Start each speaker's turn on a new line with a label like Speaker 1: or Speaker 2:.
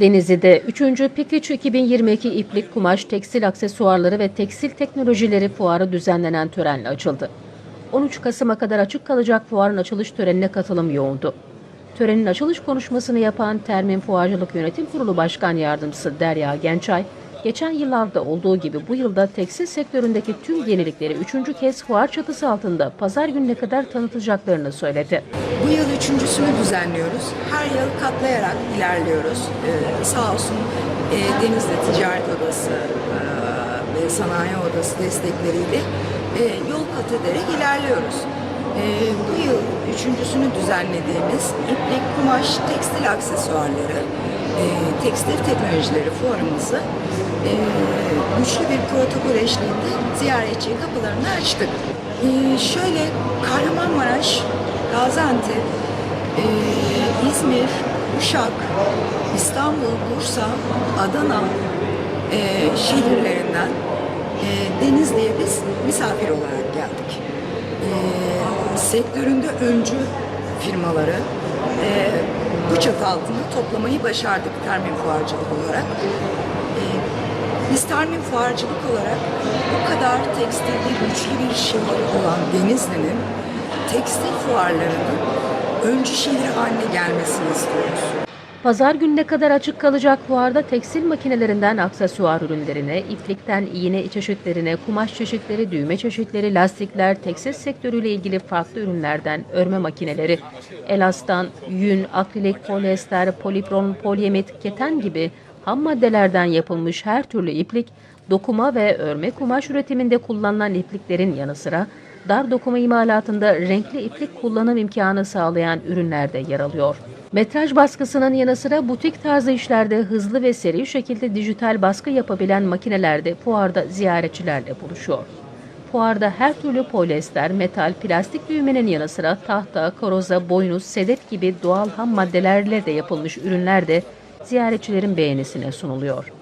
Speaker 1: Denizli'de 3. Pikriç 2022 İplik Kumaş Tekstil Aksesuarları ve Tekstil Teknolojileri Fuarı düzenlenen törenle açıldı. 13 Kasım'a kadar açık kalacak fuarın açılış törenine katılım yoğundu. Törenin açılış konuşmasını yapan Termin Fuarcılık Yönetim Kurulu Başkan Yardımcısı Derya Gençay, geçen yıllarda olduğu gibi bu yılda tekstil sektöründeki tüm yenilikleri üçüncü kez fuar çatısı altında pazar gününe kadar tanıtacaklarını söyledi.
Speaker 2: Bu yıl üçüncüsünü düzenliyoruz. Her yıl katlayarak ilerliyoruz. Ee, sağ olsun e, Denizli Ticaret Odası e, ve Sanayi Odası destekleriyle e, yol kat ederek ilerliyoruz. E, bu yıl üçüncüsünü düzenlediğimiz iplik, kumaş, tekstil aksesuarları, e, tekstil teknolojileri fuarımızı e, güçlü bir protokol eşliğinde ziyaretçiye kapılarını açtık. E, şöyle Kahramanmaraş, Gaziantep, e, İzmir, Uşak, İstanbul, Bursa, Adana e, şehirlerinden e, Denizli'ye biz misafir olarak geldik. E, sektöründe öncü firmaları e, bu çatı altında toplamayı başardık termin fuarcılık olarak. E, biz Tarmin Fuarcılık olarak bu kadar tekstilde güçlü bir şehir olan Denizli'nin tekstil fuarlarının öncü şehir haline gelmesini istiyoruz.
Speaker 1: Pazar gününe kadar açık kalacak fuarda tekstil makinelerinden aksesuar ürünlerine, iplikten iğne çeşitlerine, kumaş çeşitleri, düğme çeşitleri, lastikler, tekstil sektörüyle ilgili farklı ürünlerden örme makineleri, elastan, yün, akrilik, polyester, polipron, polyamit, keten gibi ham maddelerden yapılmış her türlü iplik, dokuma ve örme kumaş üretiminde kullanılan ipliklerin yanı sıra dar dokuma imalatında renkli iplik kullanım imkanı sağlayan ürünlerde yer alıyor. Metraj baskısının yanı sıra butik tarzı işlerde hızlı ve seri şekilde dijital baskı yapabilen makineler de fuarda ziyaretçilerle buluşuyor. Fuarda her türlü polyester, metal, plastik düğmenin yanı sıra tahta, karoza, boynuz, sedef gibi doğal ham maddelerle de yapılmış ürünler de ziyaretçilerin beğenisine sunuluyor.